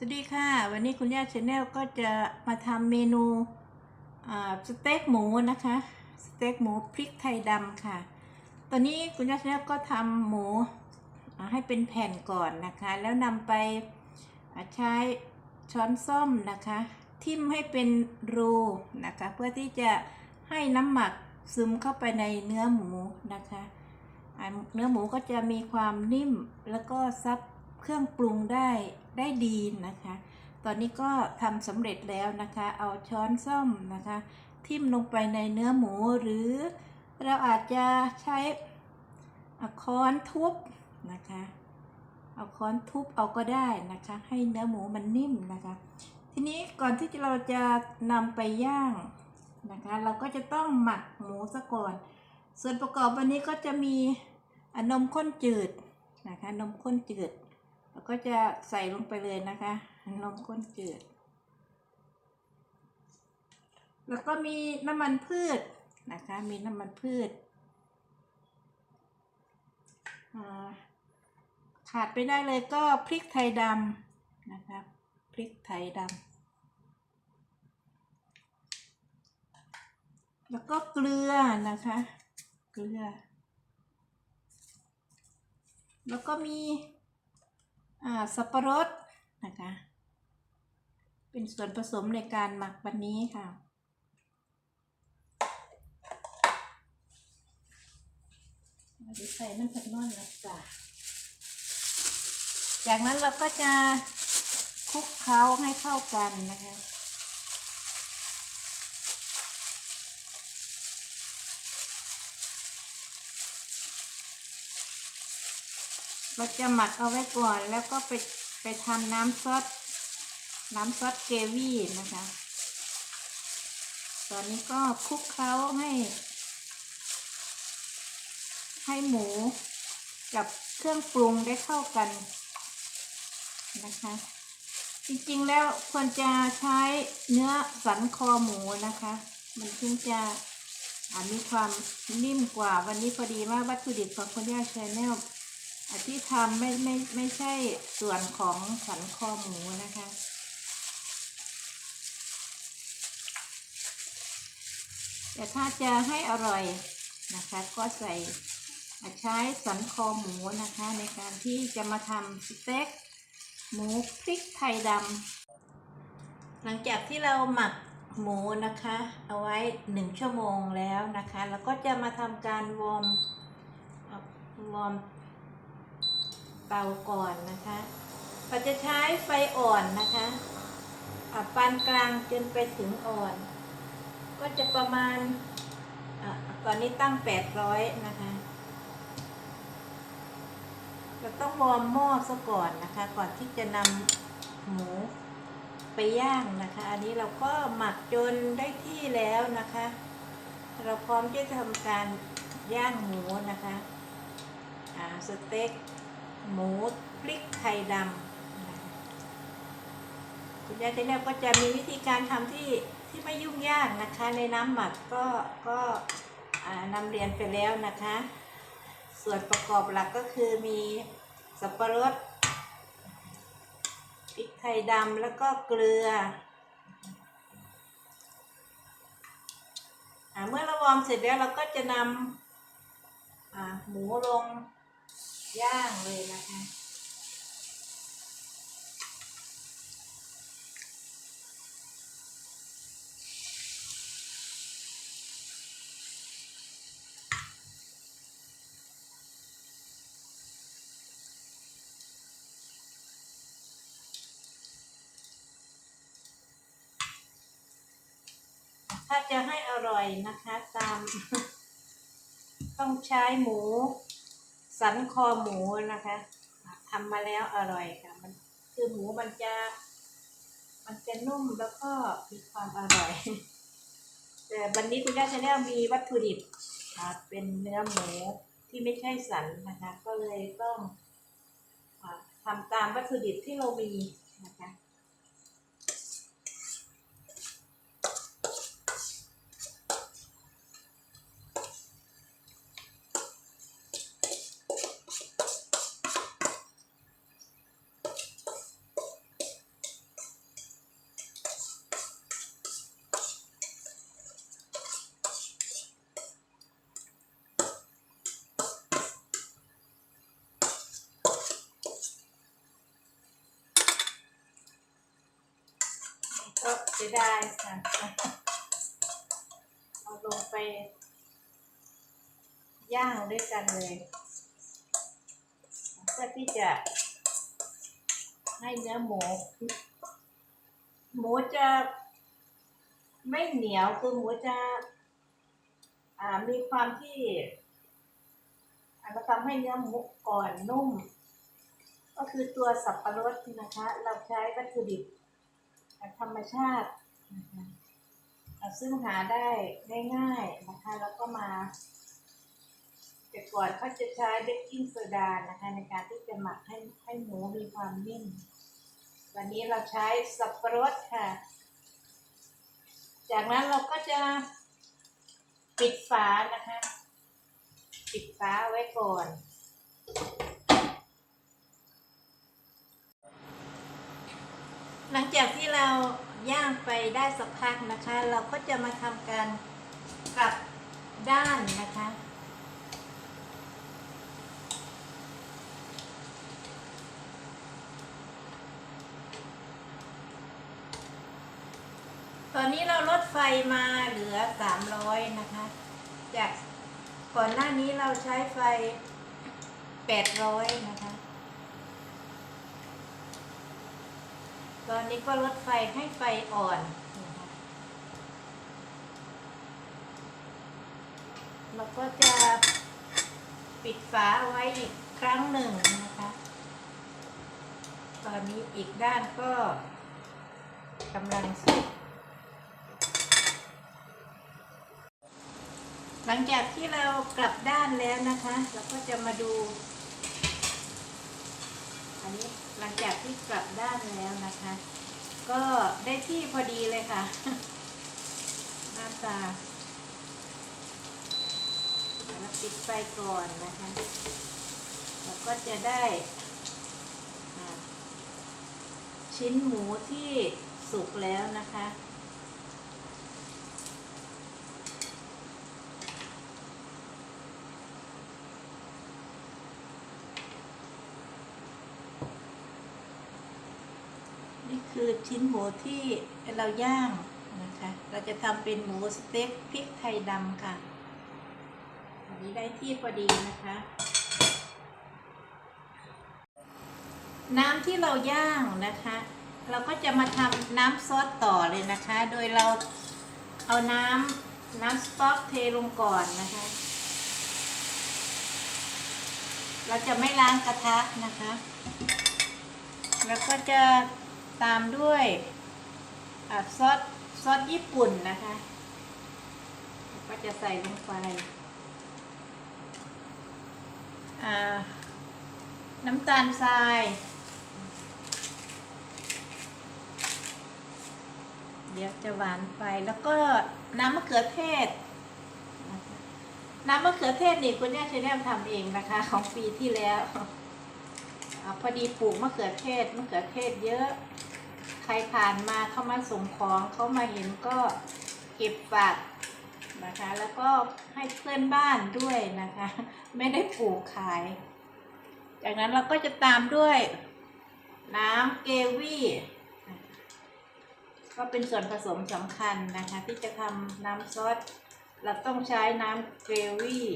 สวัสดีค่ะ วันนี้คุณย่าชาแนลก็จะมาทำเมนูสเต็กหมูนะคะสเต็กหมูพริกไทยดำค่ะ ตอนนี้คุณย่าชาแนลก็ทำหมูให้เป็นแผ่นก่อนนะคะ แล้วนำไปใช้ช้อนส้อมนะคะ ทิ่มให้เป็นรูนะคะ เพื่อที่จะให้น้ำหมักซึมเข้าไปในเนื้อหมูนะคะเนื้อหมูก็จะมีความนิ่มแล้วก็ซับเครื่องปรุงได้ ได้ดีนะคะ ตอนนี้ก็ทำสำเร็จแล้วนะคะ เอาช้อนส้อมนะคะ ทิ่มลงไปในเนื้อหมูหรือ เราอาจจะใช้อค้อนทุบนะคะ เอาค้อนทุบเอาก็ได้นะคะ ให้เนื้อหมูมันนิ่มนะคะ ทีนี้ก่อนที่เราจะนำไปย่างนะคะ เราก็จะต้องหมักหมูซะก่อน ส่วนประกอบวันนี้ก็จะมีนมข้นจืดนะคะนมข้นจืด แล้วก็จะใส่ลงไปเลยนะคะนมข้นจืด แล้วก็มีน้ำมันพืชนะคะ มีน้ำมันพืชขาดไปได้เลยก็พริกไทยดำนะคะพริกไทยดำแล้วก็เกลือนะคะ เกลือ แล้วก็มี สับปะรดนะคะ เป็นส่วนผสมในการหมักวันนี้ค่ะเราจะใส่น้ำผัดน้อนนะจ้ะจากนั้นเราก็จะคลุกเคล้าให้เข้ากันนะคะ เราจะหมักเอาไว้ก่อนแล้วก็ไปไปทำน้ำซอสน้ำซอสเกวี่นะคะ ตอนนี้ก็คลุกเคล้าให้ ให้หมูกับเครื่องปรุงได้เข้ากันนะคะ จริงๆแล้วควรจะใช้เนื้อสันคอหมูนะคะ มันถึงจะมีความนิ่มกว่าวันนี้พอดีว่าวัตถุดิบของคุณย่าชาแนลอัน ที่ทำไม่ไม่ไม่ใช่ส่วนของสันคอหมูนะคะ แต่ถ้าจะให้อร่อยนะคะ ก็ใส่ใช้สันคอหมูนะคะ ในการที่จะมาทำสเต็กหมูพริกไทยดำหลังจากที่เราหมักหมูนะคะ เอาไว้หนึ่งชั่วโมงแล้วนะคะ แล้วก็จะมาทำการวอร์มวอร์ม เตาก่อนนะคะเราจะใช้ไฟอ่อนนะคะอะปานกลางจนไปถึงอ่อน ก็จะประมาณอะตอนนี้ตั้ง 800 นะคะ เราต้องวอร์มหม้อซะก่อนนะคะ ก่อนที่จะนำหมูไปย่างนะคะ อันนี้เราก็หมักจนได้ที่แล้วนะคะ เราพร้อมที่จะทำการย่างหมูนะคะอ่าสเต็ก หมูพริกไทยดำคุณยายเทเนลก็จะมีวิธีการทำที่ที่ไม่ยุ่งยากนะคะ ในน้ำหมักก็ก็นำเรียนไปแล้วนะคะ ส่วนประกอบหลักก็คือมีสับปะรดพริกไทยดำแล้วก็เกลืออเมื่อเราวอร์มเสร็จแล้วเราก็จะนำหมูลง ย่างเลยนะคะถ้าจะให้อร่อยนะคะ ตาม ต้องใช้หมู สันคอหมูนะคะทำมาแล้วอร่อยค่ะ มันคือหมูมันจะ มันจะนุ่มแล้วก็มีความอร่อย แต่วันนี้คุณย่าชาแนลมีวัตถุดิบอ่าเป็นเนื้อหมูที่ไม่ใช่สันนะคะ ก็เลยต้องทำตามวัตถุดิบที่เรามีนะคะ ท เสียดายค่ะ เอาลงไป ย่างด้วยกันเลย เพื่อที่จะให้เนื้อหมู หมูจะไม่เหนียวคือหมูจะมีความที่อาทำให้เนื้อหมูก่อนนุ่ม ก็คือตัวสับปะรดนะคะ เราใช้วัตถุดิบธรรมชาติ ซึ่งหาได้ง่ายๆนะคะ แล้วก็มา แต่ก่อนเขาจะใช้เบกกิ้งโซดานะคะ ในการที่จะหมักให้ให้หมูมีความนิ่ม วันนี้เราใช้สับปะรดค่ะ จากนั้นเราก็จะปิดฝานะคะ ปิดฝาไว้ก่อนหลังจากที่เรา ย่างไปได้สักพักนะคะ เราก็จะมาทำการกลับด้านนะคะ ตอนนี้เราลดไฟมาเหลือ 300 นะคะ จากก่อนหน้านี้เราใช้ไฟ 800 นะคะ ตอนนี้ก็ลดไฟให้ไฟอ่อน เราก็จะปิดฝาไว้อีกครั้งหนึ่งนะคะ ตอนนี้อีกด้านก็กำลังสุกหลังจากที่เรากลับด้านแล้วนะคะ เราก็จะมาดู นนี้หลังจากที่กลับด้านแล้วนะคะ ก็ได้ที่พอดีเลยค่ะ หน้าตาแล้วปิดไฟก่อนนะคะแล้วก็จะได้ชิ้นหมูที่สุกแล้วนะคะ นี่ คือชิ้นหมูที่เราย่างนะคะ เราจะทำเป็นหมูสเต็กพริกไทยดำค่ะอันนี้ได้ที่พอดีนะคะ น้ำที่เราย่างนะคะ เราก็จะมาทำน้ำซอสต่อเลยนะคะ โดยเราเอาน้ำน้ำสต๊อกเทลงก่อนนะคะ เราจะไม่ล้างกระทะนะคะ แล้วก็จะ ตามด้วยอซอสซอสญี่ปุ่นนะคะ ก็จะใส่ลงไปน้ำตาลทราย เดี๋ยวจะหวานไปแล้วก็น้ำมะเขือเทศ น้ำมะเขือเทศนี่คุณย่าชแนลทำเองนะคะ ของปีที่แล้วอพอดีปลูกมะเขือเทศมะเขือเทศเยอะ ครผ่านมาเข้ามาส่งของเขามาเห็นก็เก็บฝากนะคะ แล้วก็ให้เพื่อนบ้านด้วยนะคะ ไม่ได้ปลูกขาย จากนั้นเราก็จะตามด้วย น้ำเกวี่ก็เป็นส่วนผสมสำคัญนะคะ ที่จะทำน้ำซอสเราต้องใช้น้ำเกวี่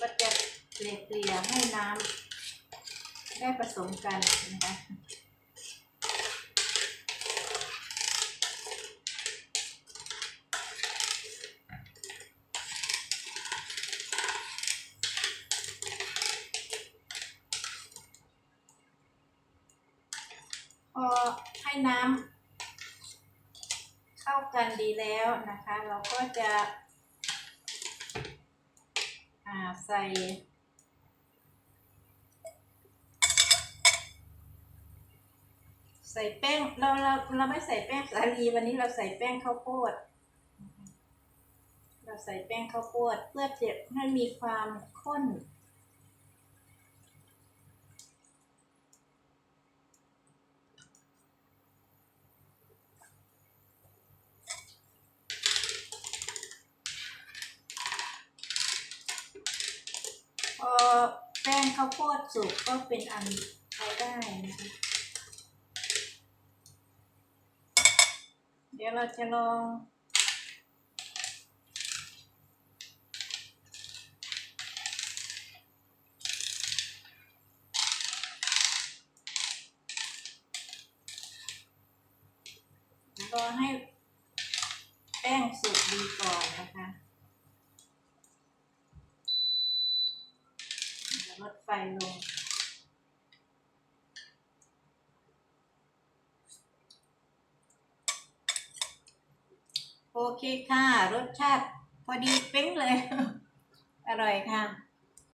ก็จะ เกลี่ยให้น้ำได้ผสมกันนะคะพอให้น้ำเข้ากันดีแล้วนะคะ เราก็จะใส่ ใส่แป้งเราเราเราไม่ใส่แป้งสาลีวันนี้เราใส่แป้งข้าวโพด เราใส่แป้งข้าวโพดเพื่อจะให้มีความข้นพอแป้งข้าวโพดสุกก็เป็นอันใช้ได้นะคะ ดี๋ยวเราจะลองรอให้แป้งสุกดีก่อนนะคะลดไฟลง โอเคค่ะ รสชาติพอดีเป๊งเลย อร่อยค่ะ